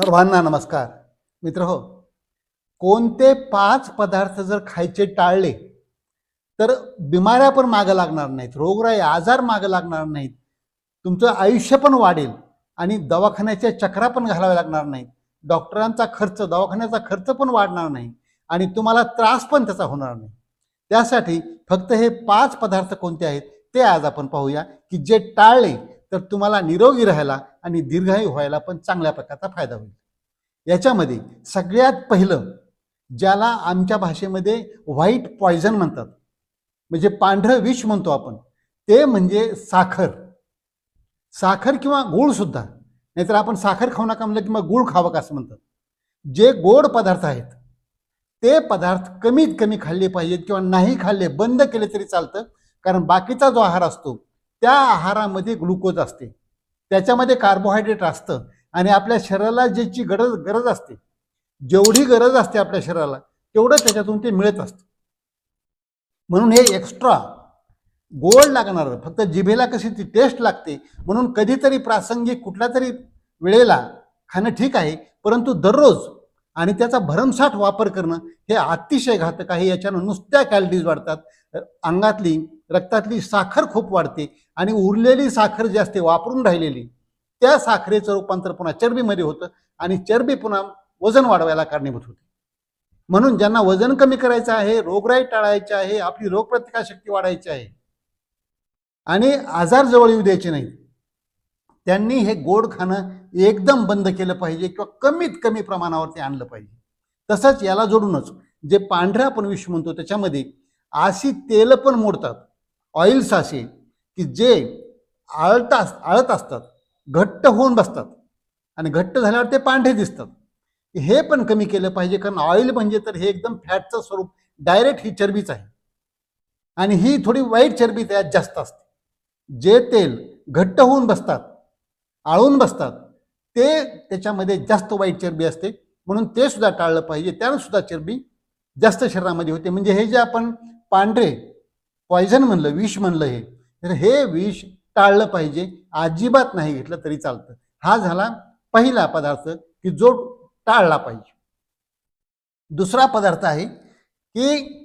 सर्वांना नमस्कार. मित्र हो कोणते पाच पदार्थ जर खायचे टाळले तर बिमाऱ्या पण मागं लागणार नाहीत रोगराई आजार मागं लागणार नाहीत तुमचं आयुष्य पण वाढेल आणि दवाखान्याच्या चक्रा पण घालाव्या लागणार नाहीत. डॉक्टरांचा खर्च दवाखान्याचा खर्च पण वाढणार नाही आणि तुम्हाला त्रास पण त्याचा होणार नाही. त्यासाठी फक्त हे पाच पदार्थ कोणते आहेत ते आज आपण पाहूया की जे टाळले तर तुम्हाला निरोगी राहायला आणि दीर्घायू व्हायला पण चांगल्या प्रकारचा फायदा होईल. याच्यामध्ये सगळ्यात पहिलं ज्याला आमच्या भाषेमध्ये व्हाईट पॉयझन म्हणतात म्हणजे पांढरं विष म्हणतो आपण ते म्हणजे साखर. साखर किंवा गूळसुद्धा नाहीतर आपण साखर खाऊ नका म्हणलं किंवा गूळ खावं का असं म्हणतात. जे गोड पदार्थ आहेत ते पदार्थ कमीत कमी खाल्ले पाहिजेत किंवा नाही खाल्ले बंद केले तरी चालतं कारण बाकीचा जो आहार असतो त्या आहारामध्ये ग्लुकोज असते. त्याच्यामध्ये कार्बोहायड्रेट असतं आणि आपल्या शरीराला ज्याची गरज गरज असते जेवढी गरज असते आपल्या शरीराला तेवढं त्याच्यातून ते मिळत असतं. म्हणून हे एक्स्ट्रा गोड लागणार फक्त जिभेला कशी ती टेस्ट लागते म्हणून कधीतरी प्रासंगिक कुठल्या तरी वेळेला खाणं ठीक आहे परंतु दररोज आणि त्याचा भरमसाठ वापर करणं हे अतिशय घातक आहे. याच्यानं नुसत्या कॅलरीज वाढतात अंगातली रक्तातली साखर खूप वाढते आणि उरलेली साखर जी असते वापरून राहिलेली त्या साखरेचं रूपांतर पुन्हा चरबीमध्ये होतं आणि चरबी पुन्हा वजन वाढवायला कारणीभूत होते. म्हणून ज्यांना वजन कमी करायचं आहे रोगराई टाळायची आहे आपली रोगप्रतिकारशक्ती वाढायची आहे आणि आजार जवळ येऊ द्यायचे नाही त्यांनी हे गोड खाणं एकदम बंद केलं पाहिजे किंवा कमीत कमी प्रमाणावरती आणलं पाहिजे. तसंच याला जोडूनच जे पांढरा आपण विष म्हणतो त्याच्यामध्ये अशी तेल पण मोडतात. ऑइल्स असे की जे आळत अस आळत असतात. घट्ट होऊन बसतात. आणि घट्ट झाल्यावर ते पांढरे दिसतात. हे पण कमी केलं पाहिजे कारण ऑइल म्हणजे तर हे एकदम फॅटचं स्वरूप डायरेक्ट ही चरबीच आहे. आणि ही थोडी वाईट चरबी त्यात जास्त असते. जे तेल घट्ट होऊन बसतात आळून बसतात ते त्याच्यामध्ये जास्त वाईट चरबी असते. म्हणून ते सुद्धा टाळलं पाहिजे. त्यानं सुद्धा चरबी जास्त शरीरामध्ये होते. म्हणजे हे जे आपण पांढरे पॉयझन म्हणलं विष म्हणलं हे तर हे विष टाळलं पाहिजे. अजिबात नाही घेतलं तरी चालतं. हा झाला पहिला पदार्थ की जो टाळला पाहिजे. दुसरा पदार्थ आहे की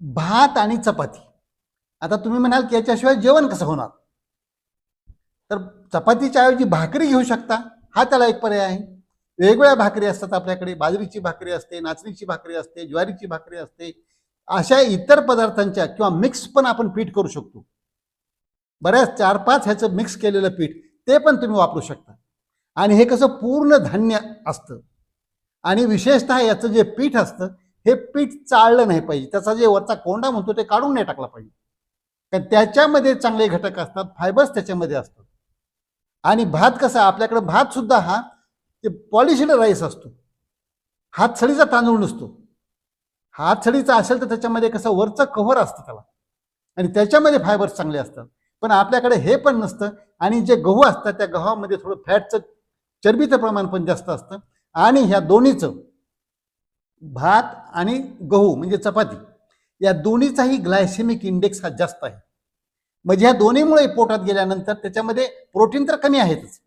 भात आणि चपाती. आता तुम्ही म्हणाल की याच्याशिवाय जेवण कसं होणार? तर चपातीच्या ऐवजी भाकरी घेऊ शकता. हा त्याला एक पर्याय आहे. वेगवेगळ्या भाकरी असतात आपल्याकडे. बाजरीची भाकरी असते नाचणीची भाकरी असते ज्वारीची भाकरी असते. अशा इतर पदार्थांच्या किंवा मिक्स पण आपण पीठ करू शकतो. बऱ्याच चार पाच ह्याचं मिक्स केलेलं पीठ ते पण तुम्ही वापरू शकता. आणि हे कसं पूर्ण धान्य असतं. आणि विशेषतः याचं जे पीठ असतं हे पीठ चाळलं नाही पाहिजे. त्याचा जे वरचा कोंडा म्हणतो ते काढून नाही टाकला पाहिजे. कारण त्याच्यामध्ये चांगले घटक असतात फायबर्स त्याच्यामध्ये असतात. आणि भात कसा आपल्याकडे भात सुद्धा हा ते पॉलिशिड राईस असतो. हातसडीचा तांदूळ नसतो. हातसडीचा असेल तर त्याच्यामध्ये कसं वरचं कव्हर असतं त्याला. आणि त्याच्यामध्ये फायबर्स चांगले असतात. पण आपल्याकडे हे पण नसतं. आणि जे गहू असतात त्या गव्हामध्ये थोडं फॅटचं चरबीचं प्रमाण पण जास्त असतं. आणि ह्या दोन्हीचं भात आणि गहू म्हणजे चपाती या दोन्हीचाही ग्लायसेमिक इंडेक्स हा जास्त आहे. म्हणजे ह्या दोन्हीमुळे पोटात गेल्यानंतर त्याच्यामध्ये प्रोटीन तर कमी आहेतच.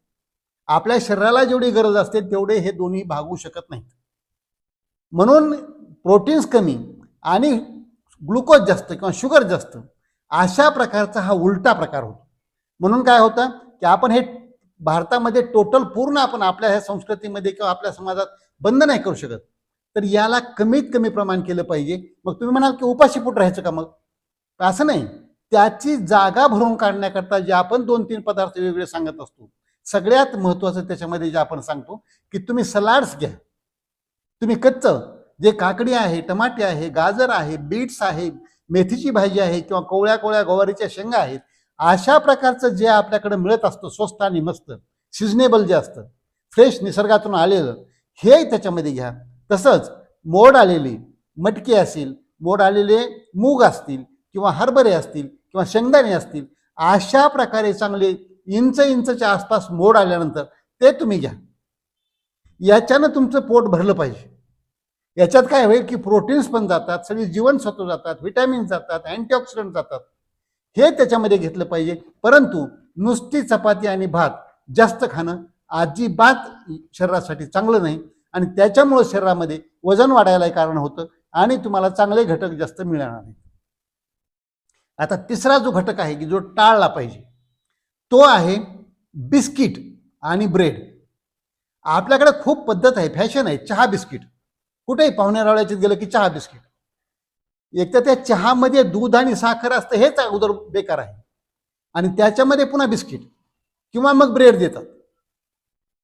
आपल्या शरीराला जेवढी गरज असते तेवढे हे दोन्ही भागू शकत नाहीत. म्हणून प्रोटीन्स कमी आणि ग्लुकोज जास्त किंवा शुगर जास्त अशा प्रकारचा हा उलटा प्रकार होतो. म्हणून काय होतं की आपण हे भारतामध्ये टोटल पूर्ण आपण आपल्या ह्या संस्कृतीमध्ये किंवा आपल्या समाजात बंद नाही करू शकत. तर याला कमीत कमी प्रमाण केलं पाहिजे. मग तुम्ही म्हणाल की उपाशी पोट राहायचं का मग? असं नाही. त्याची जागा भरून काढण्याकरता जे आपण दोन तीन पदार्थ वेगवेगळे सांगत असतो. सगळ्यात महत्त्वाचं त्याच्यामध्ये जे आपण सांगतो की तुम्ही सलाड्स घ्या. तुम्ही कच्चं जे काकडी आहे टमाटे आहे गाजर आहे बीट्स आहे मेथीची भाजी आहे किंवा कोवळ्या कोवळ्या गवारीच्या शेंगा आहेत अशा प्रकारचं जे आपल्याकडे मिळत असतं स्वस्त आणि मस्त सिजनेबल जे असतं फ्रेश निसर्गातून आलेलं हे त्याच्यामध्ये घ्या. तसंच मोड आलेली मटकी असेल मोड आलेले मूग असतील किंवा हरभरे असतील किंवा शेंगदाणे असतील अशा प्रकारे चांगले इंच इंचच्या आसपास मोड आल्यानंतर ते तुम्ही घ्या. याच्यानं तुमचं पोट भरलं पाहिजे. याच्यात काय होईल की प्रोटीन्स पण जातात सगळी जीवनसत्व जातात व्हिटॅमिन्स जातात अँटीऑक्सिडंट जातात. हे त्याच्यामध्ये घेतलं पाहिजे. परंतु नुसती चपाती आणि भात जास्त खाणं अजिबात शरीरासाठी चांगलं नाही आणि त्याच्यामुळं शरीरामध्ये वजन वाढायला कारण होतं आणि तुम्हाला चांगले घटक जास्त मिळणार नाही आता तिसरा जो घटक आहे की जो टाळला पाहिजे तो आहे बिस्किट आणि ब्रेड. आपल्याकडे खूप पद्धत आहे फॅशन आहे चहा बिस्किट. कुठेही पाहुण्यारावळ्याच्यात गेलं की चहा बिस्किट. एक तर त्या चहामध्ये दूध आणि साखर असतं हेच अगोदर बेकार आहे. आणि त्याच्यामध्ये पुन्हा बिस्किट किंवा मग ब्रेड देतात.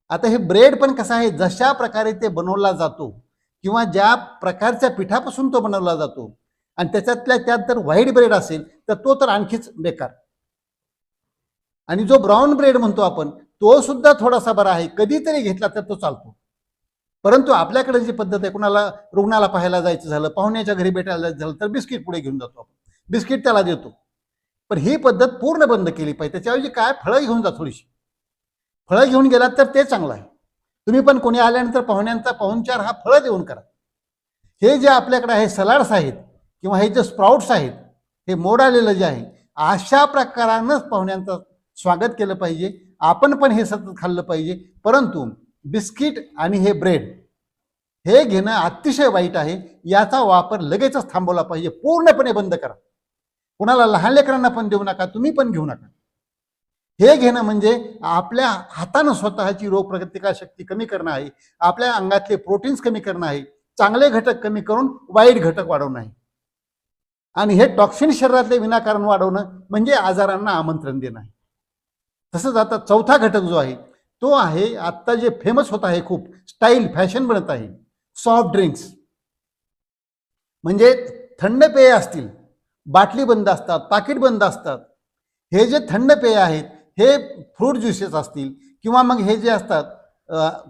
आता हे ब्रेड पण कसं आहे जशा प्रकारे ते बनवला जातो किंवा ज्या प्रकारच्या पिठापासून तो बनवला जातो आणि त्याच्यातल्या त्यात जर व्हाईट ब्रेड असेल तर तो तर आणखीच बेकार. आणि जो ब्राऊन ब्रेड म्हणतो आपण तो सुद्धा थोडासा बरा आहे. कधीतरी घेतला तर तो चालतो. परंतु आपल्याकडे जी पद्धत आहे कुणाला रुग्णाला पाहायला जायचं झालं पाहुण्याच्या घरी भेटायला जायचं झालं तर बिस्किट पुढे घेऊन जातो आपण. बिस्किट त्याला देतो. पण ही पद्धत पूर्ण बंद केली पाहिजे. त्याच्याऐवजी काय? फळं घेऊन जा थोडीशी. फळं घेऊन गेलात तर ते चांगलं आहे. तुम्ही पण कोणी आल्यानंतर पाहुण्यांचा पाहुणचार हा फळं देऊन करा. हे जे आपल्याकडे आहे सलाड्स आहेत किंवा हे जे स्प्राउट्स आहेत हे मोड आलेलं जे आहे अशा प्रकारानंच पाहुण्यांचं स्वागत केलं पाहिजे. आपण पण हे सतत खाल्लं पाहिजे. परंतु बिस्किट आणि हे ब्रेड. हे घेणं अतिशय वाईट आहे. याचा वापर लगेचच थांबवला पाहिजे. पूर्णपणे बंद करा. कुणाला लहान लेकरांना पण देऊ नका तुम्ही पण घेऊ नका. हे घेणं म्हणजे आपल्या हातानं स्वतःची रोगप्रतिकार शक्ती कमी करणं आहे. आपल्या अंगातले प्रोटीन्स कमी करणं आहे. चांगले घटक कमी करून वाईट घटक वाढवणं आहे. आणि हे टॉक्सिन शरीरातले विनाकारण वाढवणं म्हणजे आजारांना आमंत्रण देणं आहे. तसंच आता चौथा घटक जो आहे तो आहे आत्ता जे फेमस होत आहे खूप स्टाईल फॅशन बनत आहे. सॉफ्ट ड्रिंक्स म्हणजे थंड पेय असतील बाटली बंद असतात पाकिट बंद असतात. हे जे थंड पेय आहेत हे फ्रूट ज्युसेस असतील किंवा मग हे जे असतात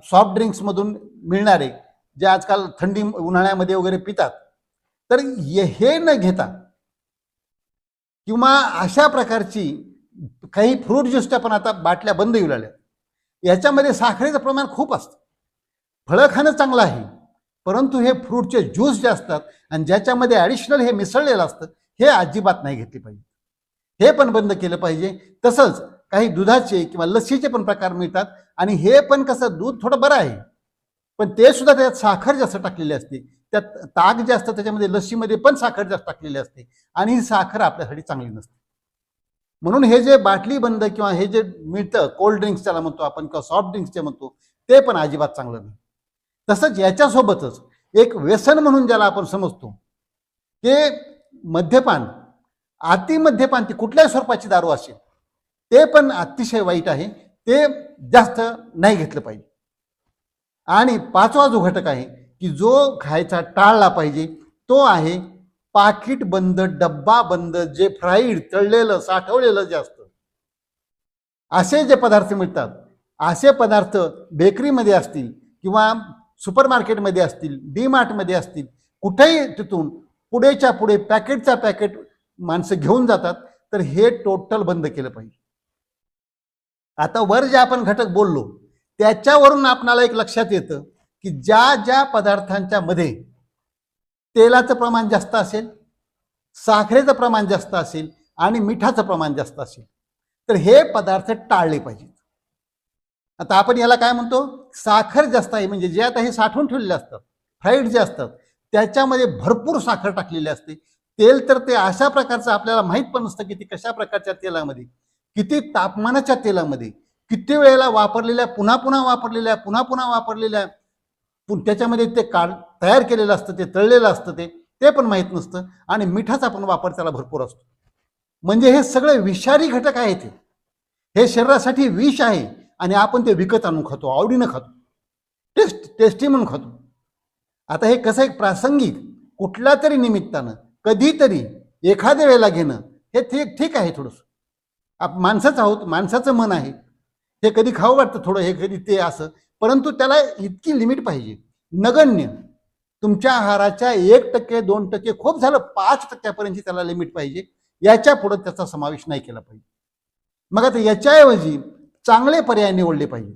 सॉफ्ट ड्रिंक्समधून मिळणारे जे आजकाल थंडी उन्हाळ्यामध्ये वगैरे पितात. तर हे न घेता किंवा अशा प्रकारची काही फ्रूट ज्यूसच्या पण आता बाटल्या बंद येऊ लागल्या. याच्यामध्ये साखरेचं प्रमाण खूप असतं. फळं खाणं चांगलं आहे परंतु हे फ्रूटचे ज्यूस जे असतात आणि ज्याच्यामध्ये ॲडिशनल हे मिसळलेलं असतं हे अजिबात नाही घेतले पाहिजे. हे पण बंद केलं पाहिजे. तसंच काही दुधाचे किंवा लस्सीचे पण प्रकार मिळतात आणि हे पण कसं दूध थोडं बरं आहे. पण ते सुद्धा त्यात साखर जास्त टाकलेली असते. त्यात ताक जे असतं त्याच्यामध्ये लस्सीमध्ये पण साखर जास्त टाकलेली असते आणि ही साखर आपल्यासाठी चांगली नसते. म्हणून हे जे बाटली बंद किंवा हे जे मिळतं कोल्ड ड्रिंक्स त्याला म्हणतो आपण किंवा सॉफ्ट ड्रिंक्स जे म्हणतो ते पण अजिबात चांगलं नाही. तसंच याच्यासोबतच एक व्यसन म्हणून ज्याला आपण समजतो ते मद्यपान अति मद्यपान ती कुठल्याही स्वरूपाची दारू असेल ते पण अतिशय वाईट आहे ते जास्त नाही घेतलं पाहिजे. आणि पाचवा जो घटक आहे की जो खायचा टाळला पाहिजे तो आहे पाकिट बंद डब्बा बंद जे फ्राईड तळलेलं साठवलेलं जे असतं. असे जे पदार्थ मिळतात असे पदार्थ बेकरीमध्ये असतील किंवा सुपर मार्केटमध्ये असतील डी मार्टमध्ये असतील कुठेही तिथून पुढेच्या पुढे पॅकेटचा पॅकेट माणसं घेऊन जातात तर हे टोटल बंद केलं पाहिजे. आता वर जे आपण घटक बोललो त्याच्यावरून आपणाला एक लक्षात येतं की ज्या ज्या पदार्थांच्या मध्ये तेलाचं प्रमाण जास्त असेल साखरेचं प्रमाण जास्त असेल आणि मिठाचं प्रमाण जास्त असेल तर हे पदार्थ टाळले पाहिजेत. आता आपण याला काय म्हणतो? साखर जास्त आहे म्हणजे जे आता हे साठवून ठेवलेले असतात फ्राईड जे असतात त्याच्यामध्ये भरपूर साखर टाकलेली असते. तेल तर ते अशा प्रकारचं आपल्याला माहीत पण नसतं की ते कशा प्रकारच्या तेलामध्ये किती तापमानाच्या तेलामध्ये किती वेळेला वापरलेल्या पुन्हा पुन्हा वापरलेल्या पुन्हा पुन्हा वापरलेल्या पण त्याच्यामध्ये ते काढ तयार केलेलं असतं ते तळलेलं असतं ते ते पण माहीत नसतं आणि मिठाचा पण वापर त्याला भरपूर असतो. म्हणजे हे सगळे विषारी घटक आहेत हे. हे शरीरासाठी विष आहे आणि आपण ते विकत आणून खातो आवडीनं खातो. टेस्ट टेस्टी म्हणून खातो. आता हे कसं एक प्रासंगिक कुठल्या तरी निमित्तानं कधीतरी एखाद्या वेळेला घेणं हे ठीक ठीक आहे थोडंसं. आप माणसाचं आहोत माणसाचं मन आहे. हे कधी खावं वाटतं थोडं हे कधी ते असं. परंतु त्याला इतकी लिमिट पाहिजे. नगण्य. तुमच्या आहाराच्या एक टक्के दोन टक्के खूप झालं पाच टक्क्यापर्यंत त्याला लिमिट पाहिजे. याच्यापुढे त्याचा समावेश नाही केला पाहिजे. मग आता याच्याऐवजी चांगले पर्याय निवडले पाहिजेत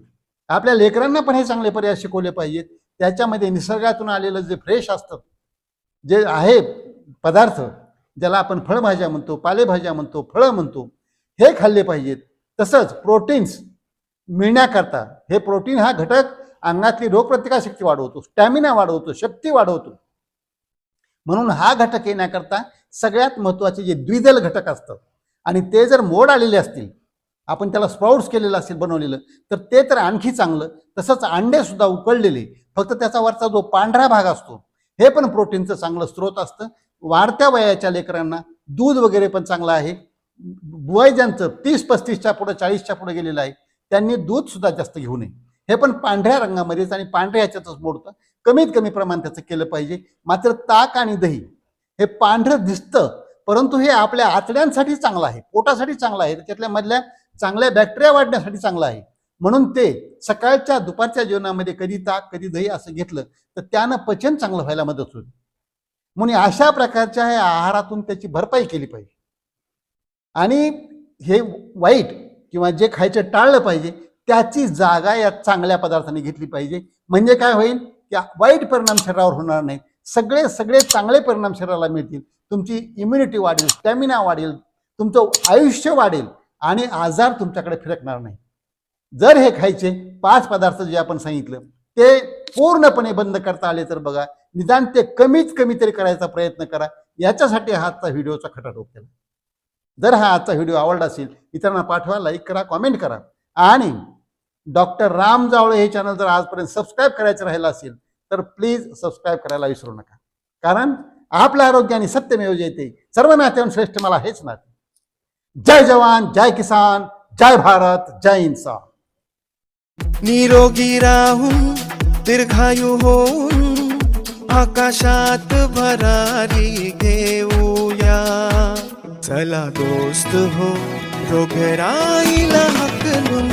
आपल्या लेकरांना पण हे चांगले पर्याय शिकवले पाहिजेत. त्याच्यामध्ये निसर्गातून आलेलं जे फ्रेश असतं जे आहे पदार्थ ज्याला आपण फळभाज्या म्हणतो पालेभाज्या म्हणतो फळं म्हणतो हे खाल्ले पाहिजेत. तसंच प्रोटीन्स मिळण्याकरता हे प्रोटीन हा घटक अंगातली रोगप्रतिकारशक्ती वाढवतो स्टॅमिना वाढवतो शक्ती वाढवतो. म्हणून हा घटक येण्याकरता सगळ्यात महत्त्वाचे जे द्विदल घटक असतात आणि ते जर मोड आलेले असतील आपण त्याला स्प्राउट्स केलेलं असेल बनवलेलं तर ते तर आणखी चांगलं. तसंच अंडे सुद्धा उकळलेले फक्त त्याचा वरचा जो पांढरा भाग असतो हे पण प्रोटीनचं चांगलं स्रोत असतं. वाढत्या वयाच्या लेकरांना दूध वगैरे पण चांगलं आहे. वय ज्यांचं तीस पस्तीसच्या पुढं चाळीसच्या पुढे गेलेलं आहे त्यांनी दूध सुद्धा जास्त घेऊ नये. हे पण पांढऱ्या रंगामध्येच आणि पांढऱ्या ह्याच्यातच मोडतं. कमीत कमी प्रमाण त्याचं केलं पाहिजे. मात्र ताक आणि दही हे पांढरं दिसतं परंतु हे आपल्या आतड्यांसाठी चांगलं आहे. पोटासाठी चांगलं आहे. त्याच्यातल्या मधल्या चांगल्या बॅक्टेरिया वाढण्यासाठी चांगलं आहे. म्हणून ते सकाळच्या दुपारच्या जेवणामध्ये कधी ताक कधी दही असं घेतलं तर त्यानं पचन चांगलं व्हायला मदत होईल. म्हणून अशा प्रकारच्या ह्या आहारातून त्याची भरपाई केली पाहिजे. आणि हे वाईट किंवा जे खायचं टाळलं पाहिजे त्याची जागा या चांगल्या पदार्थांनी घेतली पाहिजे. म्हणजे काय होईल? की वाईट परिणाम शरीरावर होणार नाहीत. सगळे सगळे चांगले परिणाम शरीराला मिळतील. तुमची इम्युनिटी वाढेल स्टॅमिना वाढेल तुमचं आयुष्य वाढेल आणि आजार तुमच्याकडे फिरकणार नाही जर हे खायचे पाच पदार्थ जे आपण सांगितलं ते पूर्णपणे बंद करता आले तर बघा निदान ते कमीत कमी तरी करायचा प्रयत्न करा. याच्यासाठी हा आजचा व्हिडिओचा खटाटोप केला जर हा आजचा व्हिडिओ आवडला असेल इतरांना पाठवा लाईक करा कॉमेंट करा. आणि डॉक्टर राम जावळे हे चॅनल जर आजपर्यंत सबस्क्राईब करायचं राहिलं असेल तर प्लीज सबस्क्राईब करायला विसरू नका. कारण आपलं आरोग्य आणि सत्यमेव जयते सर्व नात्याहून श्रेष्ठ मला हेच नाते. जय जवान जय किसान जय भारत जय इन्सान. निरोगी राहून दीर्घायू होऊन आकाशात भरारी घेऊया. चला दोस्त हो रोगराईला हकलून